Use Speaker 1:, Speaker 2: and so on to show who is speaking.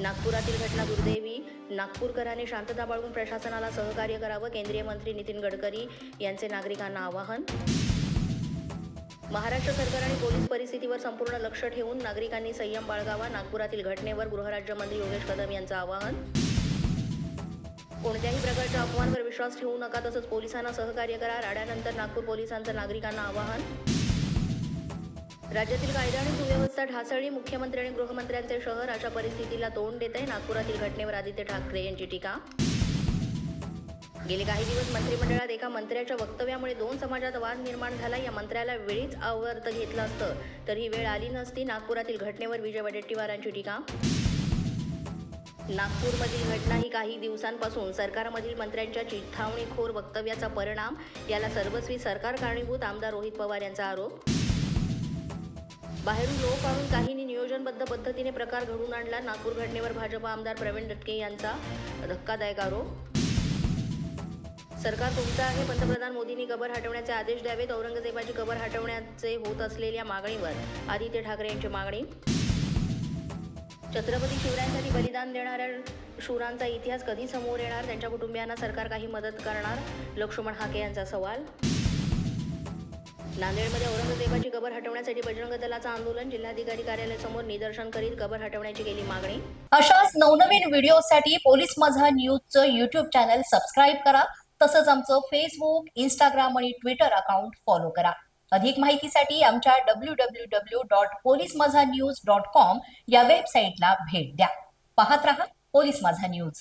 Speaker 1: नागपुरातील घटना दुर्दैवी. नागपूरकरांनी शांतता बाळगून प्रशासनाला सहकार्य करावं केंद्रीय मंत्री नितीन गडकरी यांचे नागरिकांना आवाहन. महाराष्ट्र सरकार आणि पोलीस परिस्थितीवर संपूर्ण लक्ष ठेवून नागरिकांनी संयम बाळगावा नागपुरातील घटनेवर गृहराज्यमंत्री योगेश कदम यांचं आवाहन. कोणत्याही प्रकारच्या अफवांवर विश्वास ठेवू नका तसंच पोलिसांना सहकार्य करा. राड्यानंतर नागपूर पोलिसांचं नागरिकांना आवाहन. राज्यातील कायदा आणि सुव्यवस्था ढासळली. मुख्यमंत्री आणि गृहमंत्र्यांचे शहर अशा परिस्थितीला तोंड देत आहे. नागपुरातील घटनेवर आदित्य ठाकरे यांची टीका. गेले काही दिवस मंत्रिमंडळात एका मंत्र्याच्या वक्तव्यामुळे दोन समाजात वाद निर्माण झाला. या मंत्र्याला वेळीच आवर्त घेतलं असतं. तर ही वेळ आली नसती. नागपुरातील घटनेवर विजय वडेट्टीवारांची टीका. नागपूरमधील घटना ही काही दिवसांपासून सरकारमधील मंत्र्यांच्या चिथावणीखोर वक्तव्याचा परिणाम. याला सर्वस्वी सरकार कारणीभूत आमदार रोहित पवार यांचा आरोप. बाहेरून लोक आणून काहींनी नियोजनबद्ध पद्धतीने प्रकार घडून आणला. नागपूर घटनेवर भाजप आमदार प्रवीण दटके यांचा धक्कादायक आरोप. सरकार तुमचं आहे पंतप्रधान मोदींनी कबर हटवण्याचे आदेश द्यावेत. औरंगजेबाची कबर हटवण्याचे होत असलेल्या मागणीवर आदित्य ठाकरे यांची मागणी. छत्रपती शिवरायांसाठी बलिदान देणाऱ्या शूरांचा इतिहास कधी समोर येणार? त्यांच्या कुटुंबियांना सरकार काही मदत करणार? लक्ष्मण हाके यांचा सवाल. नांदेडमध्ये औरंगजेबाची कबर हटवण्यासाठी बजरंग दलाचं आंदोलन जिल्हाधिकारी कार्यालयासमोर निदर्शन करीत कबर हटवण्याची केली मागणी.
Speaker 2: अशाच नवनवीन व्हिडिओसाठी पोलीस माझा न्यूजचं युट्यूब चॅनल सबस्क्राईब करा. तसंच आमचं फेसबुक इंस्टाग्राम आणि ट्विटर अकाउंट फॉलो करा. अधिक माहितीसाठी आमच्या W W W dot police Majha news dot com या वेबसाईटला भेट द्या. पाहत रहा पोलीस माझा न्यूज.